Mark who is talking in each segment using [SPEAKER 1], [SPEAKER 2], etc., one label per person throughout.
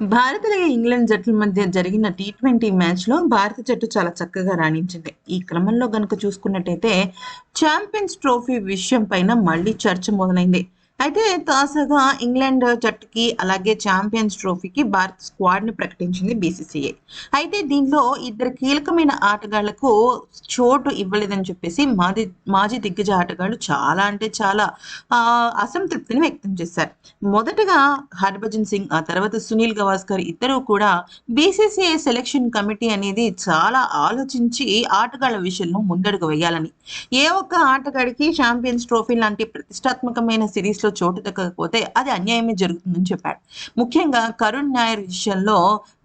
[SPEAKER 1] భారత ఇంగ్లాండ్ జట్ల మధ్య జరిగిన టీ ట్వంటీ మ్యాచ్లో భారత జట్టు చాలా చక్కగా రాణించింది. ఈ క్రమంలో గనుక చూసుకున్నట్టయితే ఛాంపియన్స్ ట్రోఫీ విషయం పైన మళ్ళీ చర్చ మొదలైంది. అయితే తాజాగా ఇంగ్లాండ్ జట్టుకి అలాగే ఛాంపియన్స్ ట్రోఫీకి భారత్ స్క్వాడ్ని ప్రకటించింది బీసీసీఐ. అయితే దీనిలో ఇద్దరు కీలకమైన ఆటగాళ్ళకు చోటు ఇవ్వలేదని చెప్పేసి మాజీ మాజీ దిగ్గజ ఆటగాళ్ళు చాలా అంటే చాలా అసంతృప్తిని వ్యక్తం చేశారు. మొదటగా హర్భజన్ సింగ్ ఆ తర్వాత సునీల్ గవాస్కర్ ఇద్దరు కూడా బీసీసీఐ సెలక్షన్ కమిటీ అనేది చాలా ఆలోచించి ఆటగాళ్ళ విషయంలో ముందడుగు వేయాలని. ఏ ఒక్క ఆటగాడికి ఛాంపియన్స్ ట్రోఫీ లాంటి ప్రతిష్టాత్మకమైన సిరీస్ లో చోటు దక్కకపోతే అది అన్యాయమే జరుగుతుందని చెప్పాడు. ముఖ్యంగా కరుణ్ నాయర్ విషయంలో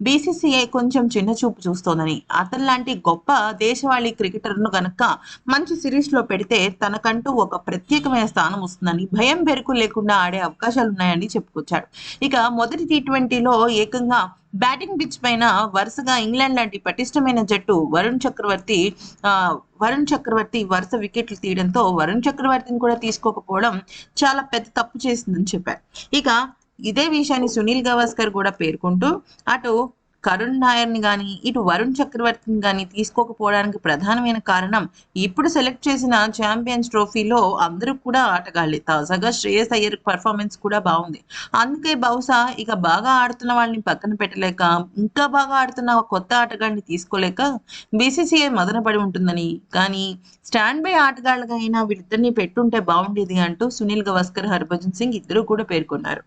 [SPEAKER 1] బీసీసీఐ కొంచెం చిన్న చూపు చూస్తోందని. అతని లాంటి గొప్ప దేశవాళీ క్రికెటర్ను గనక మంచి సిరీస్లో పెడితే తనకంటూ ఒక ప్రత్యేకమైన స్థానం వస్తుందని భయం బెరుకు లేకుండా ఆడే అవకాశాలు ఉన్నాయని చెప్పుకొచ్చాడు. ఇక మొదటి టీ ట్వంటీలో ఏకంగా బ్యాటింగ్ పిచ్ పైన వరుసగా ఇంగ్లాండ్ లాంటి పటిష్టమైన జట్టు వరుణ్ చక్రవర్తి ఆ, వరుణ్ చక్రవర్తి వరుస వికెట్లు తీయడంతో వరుణ్ చక్రవర్తిని కూడా తీసుకోకపోవడం చాలా పెద్ద తప్పు చేసిందని చెప్పారు. ఇక ఇదే విషయాన్ని సునీల్ గవాస్కర్ కూడా పేర్కొంటూ అటు కరుణ్ నాయర్ని కానీ ఇటు వరుణ్ చక్రవర్తిని కానీ తీసుకోకపోవడానికి ప్రధానమైన కారణం ఇప్పుడు సెలెక్ట్ చేసిన ఛాంపియన్స్ ట్రోఫీలో అందరూ కూడా ఆటగాళ్ళే తాజాగా శ్రేయస్ అయ్యర్ పర్ఫార్మెన్స్ కూడా బాగుంది. అందుకే బహుశా ఇక బాగా ఆడుతున్న వాళ్ళని పక్కన పెట్టలేక ఇంకా బాగా ఆడుతున్న ఒక కొత్త ఆటగాడిని తీసుకోలేక బీసీసీఐ మదనపడి ఉంటుందని. కానీ స్టాండ్ బై ఆటగాళ్ళగా అయినా వీళ్ళిద్దరిని పెట్టుంటే బాగుండేది అంటూ సునీల్ గవాస్కర్ హర్భజన్ సింగ్ ఇద్దరు కూడా పేర్కొన్నారు.